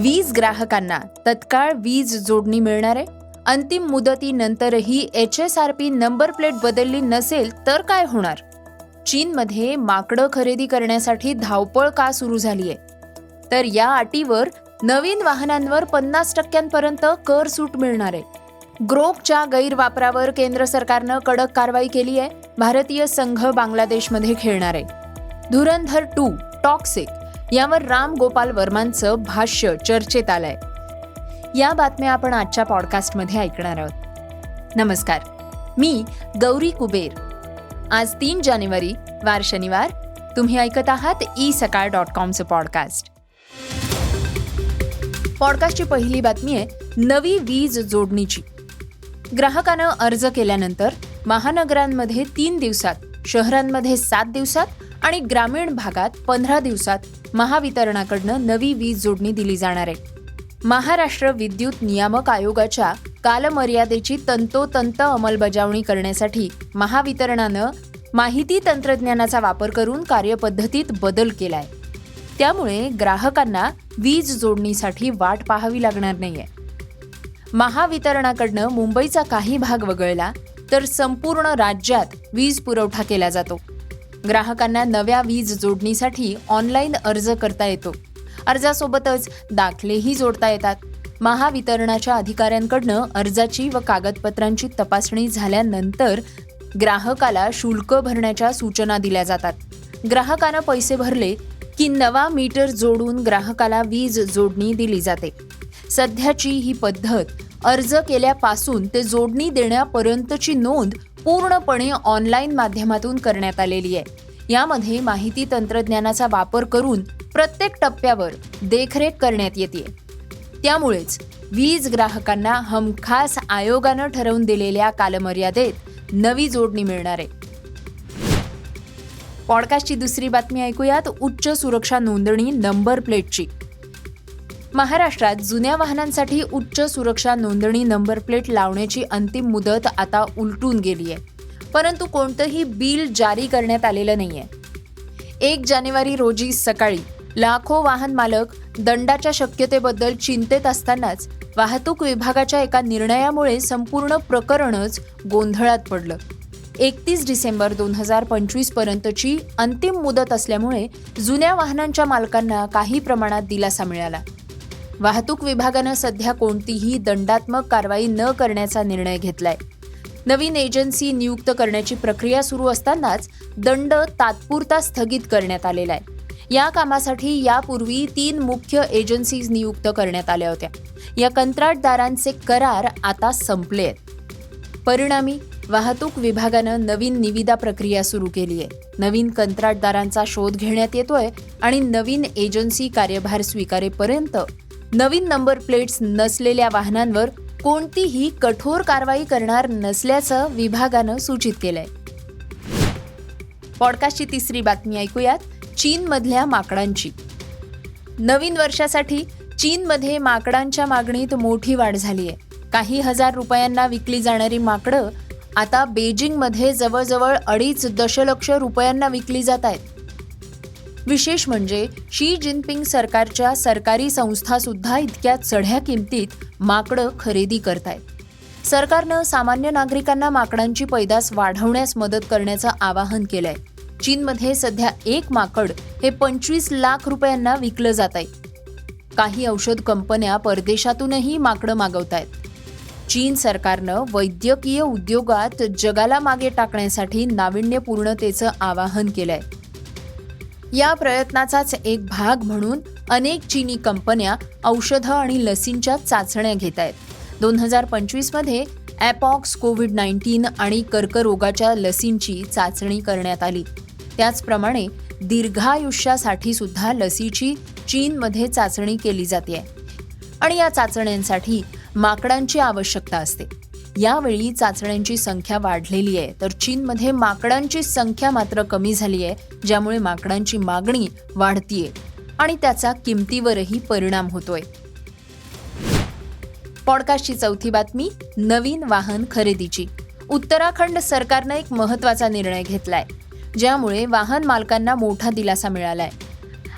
वीज ग्राहकांना तत्काळ वीज जोडणी मिळणार आहे. अंतिम मुदतीनंतरही H S R P number plate बदलली नसेल तर काय होणार? चीनमध्ये माकडं खरेदी करण्यासाठी धावपळ का सुरू झाली आहे? तर या अटीवर नवीन वाहनांवर पन्नास टक्क्यांपर्यंत कर सूट मिळणार आहे. ग्रोकच्या गैरवापरावर केंद्र सरकारनं कडक कारवाई केली आहे. भारतीय संघ बांगलादेशमध्ये खेळणार आहे. Dhurandhar two toxic. यावर राम गोपाल वर्मांचं भाष्य चर्चेत आलंय. या बातम्या आपण आजच्या पॉडकास्टमध्ये ऐकणार आहोत. नमस्कार. मी गौरी कुबेर. आज तीन जानेवारी वार शनिवार. तुम्ही ऐकत आहात ई सकाळ डॉट कॉमचं पॉडकास्ट पॉडकास्टची पहिली बातमी आहे नवी वीज जोडणीची. ग्राहकानं अर्ज केल्यानंतर महानगरांमध्ये तीन दिवसात शहरांमध्ये सात दिवसात आणि ग्रामीण भागात पंधरा दिवसात महावितरणाकडनं नवी वीज जोडणी दिली जाणार आहे. महाराष्ट्र विद्युत नियामक आयोगाच्या कालमर्यादेची तंतोतंत अंमलबजावणी करण्यासाठी महावितरणानं माहिती तंत्रज्ञानाचा वापर करून कार्यपद्धतीत बदल केलाय. त्यामुळे ग्राहकांना वीज जोडणीसाठी वाट पाहावी लागणार नाहीये. महावितरणाकडनं मुंबईचा काही भाग वगळला तर संपूर्ण राज्यात वीज पुरवठा केला जातो. ग्राहकांना नव्या वीज जोडणीसाठी ऑनलाईन अर्ज करता येतो. अर्जासोबतच दाखलेही जोडता येतात. महावितरणाच्या अधिकाऱ्यांकडनं अर्जाची व कागदपत्रांची तपासणी झाल्यानंतर ग्राहकाला शुल्क भरण्याच्या सूचना दिल्या जातात. ग्राहकानं पैसे भरले की नवा मीटर जोडून ग्राहकाला वीज जोडणी दिली जाते. सध्याची ही पद्धत अर्ज केल्यापासून ते जोडणी देण्यापर्यंतची नोंद पूर्णपणे ऑनलाईन माध्यमातून करण्यात आलेली आहे. यामध्ये माहिती तंत्रज्ञानाचा वापर करून प्रत्येक टप्प्यावर देखरेख करण्यात येते. त्यामुळेच वीज ग्राहकांना हमखास आयोगानं ठरवून दिलेल्या कालमर्यादेत नवी जोडणी मिळणार आहे. पॉडकास्टची दुसरी बातमी ऐकूयात. उच्च सुरक्षा नोंदणी नंबर प्लेटची. महाराष्ट्रात जुन्या वाहनांसाठी उच्च सुरक्षा नोंदणी नंबर प्लेट लावण्याची अंतिम मुदत आता उलटून गेली आहे. परंतु कोणतंही बिल जारी करण्यात आलेलं नाहीये. एक जानेवारी रोजी सकाळी लाखो वाहन मालक दंडाच्या शक्यतेबद्दल चिंतेत असतानाच वाहतूक विभागाच्या एका निर्णयामुळे संपूर्ण प्रकरणच गोंधळात पडलं. एकतीस डिसेंबर दोन हजार पंचवीस पर्यंतची अंतिम मुदत असल्यामुळे जुन्या वाहनांच्या मालकांना काही प्रमाणात दिलासा मिळाला. वाहतूक विभागानं सध्या कोणतीही दंडात्मक कारवाई न करण्याचा निर्णय घेतलाय. नवीन एजन्सी नियुक्त करण्याची प्रक्रिया सुरू असतानाच दंड तात्पुरता स्थगित करण्यात आलेला आहे या कामासाठी यापूर्वी तीन मुख्य एजन्सीज नियुक्त करण्यात आल्या होत्या. या कंत्राटदारांचे करार आता संपले आहेत. परिणामी वाहतूक विभागानं नवीन निविदा प्रक्रिया सुरू केली आहे नवीन कंत्राटदारांचा शोध घेण्यात येतोय आणि नवीन एजन्सी कार्यभार स्वीकारेपर्यंत नवीन नंबर प्लेट्स नसलेल्या वाहनांवर कोणतीही कठोर कारवाई करणार नसल्याचं विभागानं सूचित केलंय. पॉडकास्टची तिसरी बातमी ऐकूयात चीनमधल्या माकडांची. नवीन वर्षासाठी चीनमध्ये माकडांच्या मागणीत मोठी वाढ झाली आहे काही हजार रुपयांना विकली जाणारी माकडं आता बेजिंगमध्ये जवळजवळ अडीच दशलक्ष रुपयांना विकली जात आहेत. विशेष म्हणजे शी जिनपिंग सरकारच्या सरकारी संस्थासुद्धा इतक्या चढ्या किमतीत माकडं खरेदी करतायत. सरकारनं सामान्य नागरिकांना माकडांची पैदास वाढवण्यास मदत करण्याचं आवाहन केलंय. चीनमध्ये सध्या एक माकड हे पंचवीस लाख रुपयांना विकलं जात आहे काही औषध कंपन्या परदेशातूनही माकडं मागवत आहेत चीन सरकारनं वैद्यकीय उद्योगात जगाला मागे टाकण्यासाठी नाविन्यपूर्णतेचं आवाहन केलंय. या प्रयत्नाचाच एक भाग म्हणून अनेक चीनी कंपन्या औषधं आणि लसींच्या चाचण्या घेत आहेत. दोन हजार पंचवीसमध्ये ॲपॉक्स कोविड नाईन्टीन आणि कर्करोगाच्या लसींची चाचणी करण्यात आली. त्याचप्रमाणे दीर्घायुष्यासाठी सुद्धा लसीची चीनमध्ये चाचणी केली जाते. आणि या चाचण्यांसाठी माकडांची आवश्यकता असते. यावेळी चाचण्यांची संख्या वाढलेली आहे. तर चीनमध्ये माकडांची संख्या मात्र कमी झाली आहे ज्यामुळे माकडांची मागणी वाढतीये आणि त्याचा किमतीवरही परिणाम होतोय. पॉडकास्टची चौथी बातमी नवीन वाहन खरेदीची. उत्तराखंड सरकारनं एक महत्त्वाचा निर्णय घेतलाय ज्यामुळे वाहन मालकांना मोठा दिलासा मिळालाय.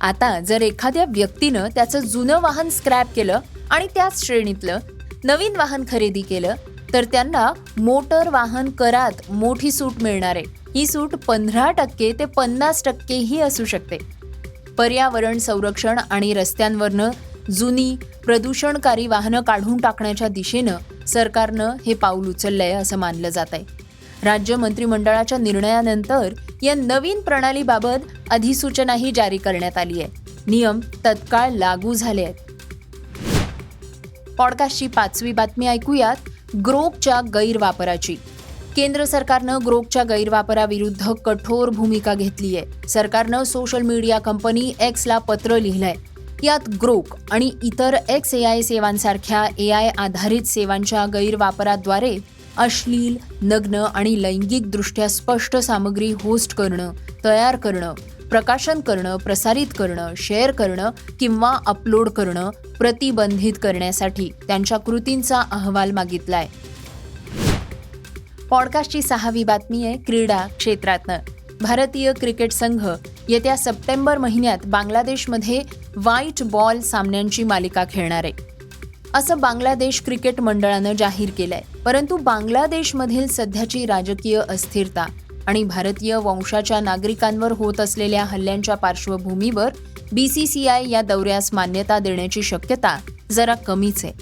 आता जर एखाद्या व्यक्तीनं त्याचं जुनं वाहन स्क्रॅप केलं आणि त्याच श्रेणीतलं नवीन वाहन खरेदी केलं तर त्यांना मोटर वाहन करात मोठी सूट मिळणार आहे. ही सूट पंधरा टक्के ते पन्नास टक्केही असू शकते. पर्यावरण संरक्षण आणि रस्त्यांवरनं जुनी प्रदूषणकारी वाहनं काढून टाकण्याच्या दिशेनं सरकारनं हे पाऊल उचललंय असं मानलं जात आहे राज्य मंत्रिमंडळाच्या निर्णयानंतर या नवीन प्रणालीबाबत अधिसूचनाही जारी करण्यात आली आहे. नियम तत्काळ लागू झाले आहेत. पॉडकास्टची पाचवी बातमी ऐकूयात. ग्रोकच्या गैरवापराची. केंद्र सरकारनं ग्रोकच्या गैरवापराविरुद्ध कठोर भूमिका घेतली आहे. सरकारनं सोशल मीडिया कंपनी एक्सला पत्र लिहिलंय. यात ग्रोक आणि इतर एक्स ए आय सेवांसारख्या ए आय आधारित सेवांच्या गैरवापराद्वारे अश्लील नग्न आणि लैंगिकदृष्ट्या स्पष्ट सामग्री होस्ट करणं तयार करणं प्रकाशन करणं प्रसारित करणं शेअर करणं किंवा अपलोड करणं प्रतिबंधित करण्यासाठी त्यांच्या कृतींचा अहवाल मागितलाय. पॉडकास्टची सहावी बातमी आहे क्रीडा क्षेत्रातनं. भारतीय क्रिकेट संघ येत्या सप्टेंबर महिन्यात बांगलादेशमध्ये व्हाईट बॉल सामन्यांची मालिका खेळणार आहे. असं बांगलादेश क्रिकेट मंडळानं जाहीर केलंय. परंतु बांगलादेशमधील सध्याची राजकीय अस्थिरता आणि भारतीय वंशाच्या नागरिकांवर होत असलेल्या हल्ल्यांच्या पार्श्वभूमीवर बीसीसीआय या दौऱ्यास मान्यता देण्याची शक्यता जरा कमीच आहे.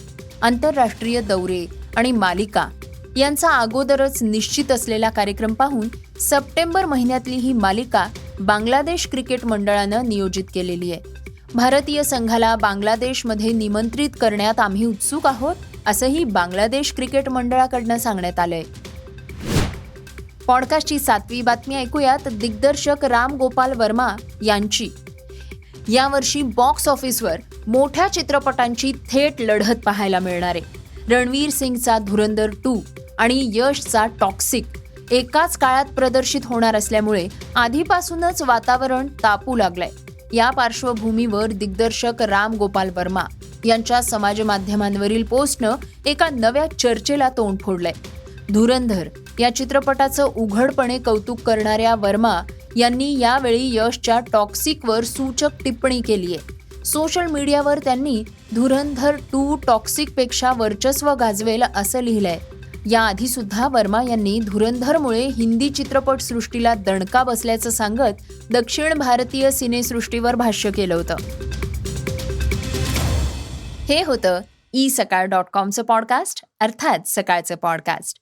आंतरराष्ट्रीय दौरे आणि मालिका यांचा अगोदरच निश्चित असलेला कार्यक्रम पाहून सप्टेंबर महिन्यातली ही मालिका बांगलादेश क्रिकेट मंडळानं नियोजित केलेली आहे. भारतीय संघाला बांगलादेशमध्ये निमंत्रित करण्यात आम्ही उत्सुक आहोत असंही बांगलादेश क्रिकेट मंडळाकडनं सांगण्यात आलंय. पॉडकास्टची सातवी बातमी ऐकूयात. दिग्दर्शक राम गोपाल वर्मा यांची. यावर्षी बॉक्स ऑफिसवर मोठ्या चित्रपटांची थेट लढत पाहायला मिळणार आहे. रणवीर सिंगचा धुरंधर टू आणि यशचा टॉक्सिक एकाच काळात प्रदर्शित होणार असल्यामुळे आधीपासूनच वातावरण तापू लागलंय. या पार्श्वभूमीवर दिग्दर्शक राम गोपाल वर्मा यांच्या समाज माध्यमांवरील पोस्टनं एका नव्या चर्चेला तोंड फोडलंय. धुरंधर या चित्रपटाचं उघडपणे कौतुक करणाऱ्या वर्मा यांनी यावेळी यशच्या टॉक्सिकवर सूचक टिप्पणी केली आहे. सोशल मीडियावर त्यांनी धुरंधर टू टॉक्सिकपेक्षा वर्चस्व गाजवेल असं लिहिलंय. याआधी सुद्धा वर्मा यांनी धुरंधरमुळे हिंदी चित्रपटसृष्टीला दणका बसल्याचं सांगत दक्षिण भारतीय सिनेसृष्टीवर भाष्य केलं होतं. हे होतं ई सकाळ डॉट कॉमचं पॉडकास्ट अर्थात सकाळचं पॉडकास्ट.